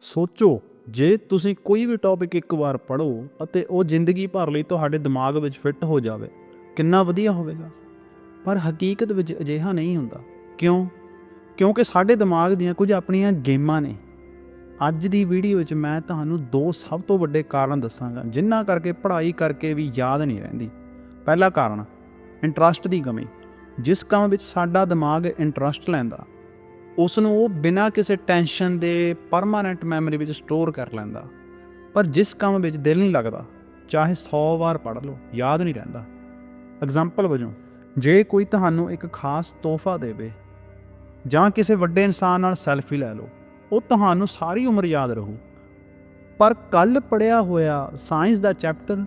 ਸੋਚੋ, ਜੇ ਤੁਸੀਂ ਕੋਈ ਵੀ ਟੌਪਿਕ ਇੱਕ ਵਾਰ ਪੜ੍ਹੋ ਅਤੇ ਉਹ ਜ਼ਿੰਦਗੀ ਭਰ ਲਈ ਤੁਹਾਡੇ ਦਿਮਾਗ ਵਿੱਚ ਫਿੱਟ ਹੋ ਜਾਵੇ, ਕਿੰਨਾ ਵਧੀਆ ਹੋਵੇਗਾ। ਪਰ ਹਕੀਕਤ ਵਿੱਚ ਅਜਿਹਾ ਨਹੀਂ ਹੁੰਦਾ। ਕਿਉਂ? ਕਿਉਂਕਿ ਸਾਡੇ ਦਿਮਾਗ ਦੀਆਂ ਕੁਝ ਆਪਣੀਆਂ ਗੇਮਾਂ ਨੇ। ਅੱਜ ਦੀ ਵੀਡੀਓ ਵਿੱਚ ਮੈਂ ਤੁਹਾਨੂੰ ਦੋ ਸਭ ਤੋਂ ਵੱਡੇ ਕਾਰਨ ਦੱਸਾਂਗਾ, ਜਿਨ੍ਹਾਂ ਕਰਕੇ ਪੜ੍ਹਾਈ ਕਰਕੇ ਵੀ ਯਾਦ ਨਹੀਂ ਰਹਿੰਦੀ। ਪਹਿਲਾ ਕਾਰਨ ਇੰਟਰਸਟ ਦੀ ਕਮੀ, ਜਿਸ ਕੰਮ ਵਿੱਚ ਸਾਡਾ ਦਿਮਾਗ ਇੰਟਰਸਟ ਲੈਂਦਾ। ਉਸ ਨੂੰ ਉਹ ਬਿਨਾਂ ਕਿਸੇ ਟੈਨਸ਼ਨ ਦੇ ਪਰਮਾਨੈਂਟ ਮੈਮਰੀ ਵਿੱਚ ਸਟੋਰ ਕਰ ਲੈਂਦਾ। ਪਰ ਜਿਸ ਕੰਮ ਵਿੱਚ ਦਿਲ ਨਹੀਂ ਲੱਗਦਾ, ਚਾਹੇ 100 ਵਾਰ ਪੜ੍ਹ ਲਓ, ਯਾਦ ਨਹੀਂ ਰਹਿੰਦਾ। ਐਗਜ਼ਾਮਪਲ ਵਜੋਂ, ਜੇ ਕੋਈ ਤੁਹਾਨੂੰ ਇੱਕ ਖਾਸ ਤੋਹਫਾ ਦੇਵੇ, ਜਾਂ ਕਿਸੇ ਵੱਡੇ ਇਨਸਾਨ ਨਾਲ ਸੈਲਫੀ ਲੈ ਲਓ, ਉਹ ਤੁਹਾਨੂੰ ਸਾਰੀ ਉਮਰ ਯਾਦ ਰਹੂ। ਪਰ ਕੱਲ ਪੜਿਆ ਹੋਇਆ ਸਾਇੰਸ ਦਾ ਚੈਪਟਰ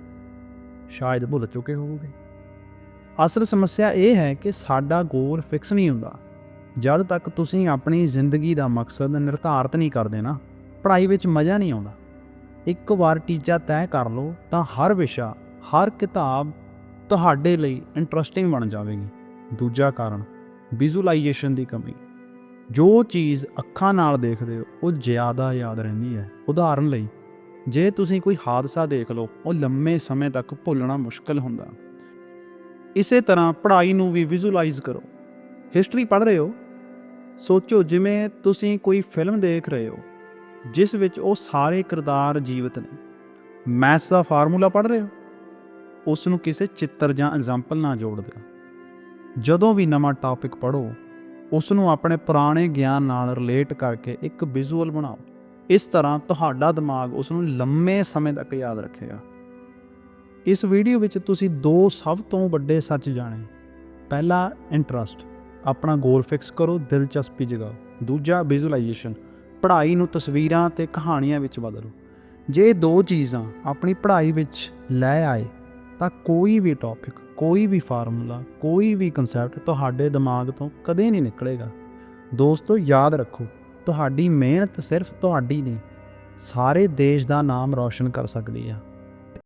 ਸ਼ਾਇਦ ਭੁੱਲ ਚੁੱਕੇ ਹੋਵੋਗੇ। ਅਸਲ ਸਮੱਸਿਆ ਇਹ ਹੈ ਕਿ ਸਾਡਾ ਗੋਲ ਫਿਕਸ ਨਹੀਂ ਹੁੰਦਾ। ਜਦ ਤੱਕ ਤੁਸੀਂ ਆਪਣੀ ਜ਼ਿੰਦਗੀ ਦਾ ਮਕਸਦ ਨਿਰਧਾਰਤ ਨਹੀਂ ਕਰਦੇ ਨਾ, ਪੜ੍ਹਾਈ ਵਿੱਚ ਮਜ਼ਾ ਨਹੀਂ ਆਉਂਦਾ। ਇੱਕ ਵਾਰ ਟੀਚਾ ਤੈਅ ਕਰ ਲਓ ਤਾਂ ਹਰ ਵਿਸ਼ਾ, ਹਰ ਕਿਤਾਬ ਤੁਹਾਡੇ ਲਈ ਇੰਟਰਸਟਿੰਗ ਬਣ ਜਾਵੇਗੀ। ਦੂਜਾ ਕਾਰਨ ਵਿਜ਼ੂਅਲਾਈਜੇਸ਼ਨ ਦੀ ਕਮੀ। ਜੋ ਚੀਜ਼ ਅੱਖਾਂ ਨਾਲ ਦੇਖਦੇ ਹੋ, ਉਹ ਜ਼ਿਆਦਾ ਯਾਦ ਰਹਿੰਦੀ ਹੈ। ਉਦਾਹਰਨ ਲਈ, ਜੇ ਤੁਸੀਂ ਕੋਈ ਹਾਦਸਾ ਦੇਖ ਲਓ, ਉਹ ਲੰਮੇ ਸਮੇਂ ਤੱਕ ਭੁੱਲਣਾ ਮੁਸ਼ਕਲ ਹੁੰਦਾ। ਇਸੇ ਤਰ੍ਹਾਂ ਪੜ੍ਹਾਈ ਨੂੰ ਵੀ ਵਿਜ਼ੂਅਲਾਈਜ਼ ਕਰੋ। ਹਿਸਟਰੀ ਪੜ੍ਹ ਰਹੇ ਹੋ? ਸੋਚੋ ਜਿਵੇਂ ਤੁਸੀਂ ਕੋਈ ਫਿਲਮ ਦੇਖ ਰਹੇ ਹੋ, ਜਿਸ ਵਿੱਚ ਉਹ ਸਾਰੇ ਕਿਰਦਾਰ ਜੀਵਤ ਨੇ। ਮੈਥਸ ਦਾ ਫਾਰਮੂਲਾ ਪੜ੍ਹ ਰਹੇ ਹੋ? ਉਸ ਨੂੰ ਕਿਸੇ ਚਿੱਤਰ ਜਾਂ ਐਗਜ਼ਾਮਪਲ ਨਾਲ ਜੋੜ ਦਿਓ। ਜਦੋਂ ਵੀ ਨਵਾਂ ਟਾਪਿਕ ਪੜ੍ਹੋ ਉਸ ਨੂੰ ਆਪਣੇ ਪੁਰਾਣੇ ਗਿਆਨ ਨਾਲ ਰਿਲੇਟ ਕਰਕੇ ਇੱਕ ਵਿਜ਼ੂਅਲ ਬਣਾਓ। ਇਸ ਤਰ੍ਹਾਂ ਤੁਹਾਡਾ ਦਿਮਾਗ ਉਸ ਨੂੰ ਲੰਮੇ ਸਮੇਂ ਤੱਕ ਯਾਦ ਰੱਖੇਗਾ। ਇਸ ਵੀਡੀਓ ਵਿੱਚ ਤੁਸੀਂ ਦੋ ਸਭ ਤੋਂ ਵੱਡੇ ਸੱਚ ਜਾਣੇ। ਪਹਿਲਾ ਇੰਟਰਸਟ ਆਪਣਾ ਗੋਲ ਫਿਕਸ ਕਰੋ, ਦਿਲਚਸਪੀ ਜਗਾਓ। ਦੂਜਾ ਵਿਜ਼ੂਅਲਾਈਜੇਸ਼ਨ ਪੜ੍ਹਾਈ ਨੂੰ ਤਸਵੀਰਾਂ ਤੇ ਕਹਾਣੀਆਂ ਵਿੱਚ ਬਦਲੋ। ਜੇ ਦੋ ਚੀਜ਼ਾਂ ਆਪਣੀ ਪੜ੍ਹਾਈ ਵਿੱਚ ਲੈ ਆਏ, ਤਾਂ ਕੋਈ ਵੀ ਟੌਪਿਕ ਕੋਈ ਵੀ ਫਾਰਮੂਲਾ ਕੋਈ ਵੀ ਕਨਸੈਪਟ ਤੁਹਾਡੇ ਦਿਮਾਗ ਤੋਂ ਕਦੇ ਨਹੀਂ ਨਿਕਲੇਗਾ। ਦੋਸਤੋ, ਯਾਦ ਰੱਖੋ, ਤੁਹਾਡੀ ਮਿਹਨਤ ਸਿਰਫ ਤੁਹਾਡੀ ਨਹੀਂ, ਸਾਰੇ ਦੇਸ਼ ਦਾ ਨਾਮ ਰੌਸ਼ਨ ਕਰ ਸਕਦੀ ਹੈ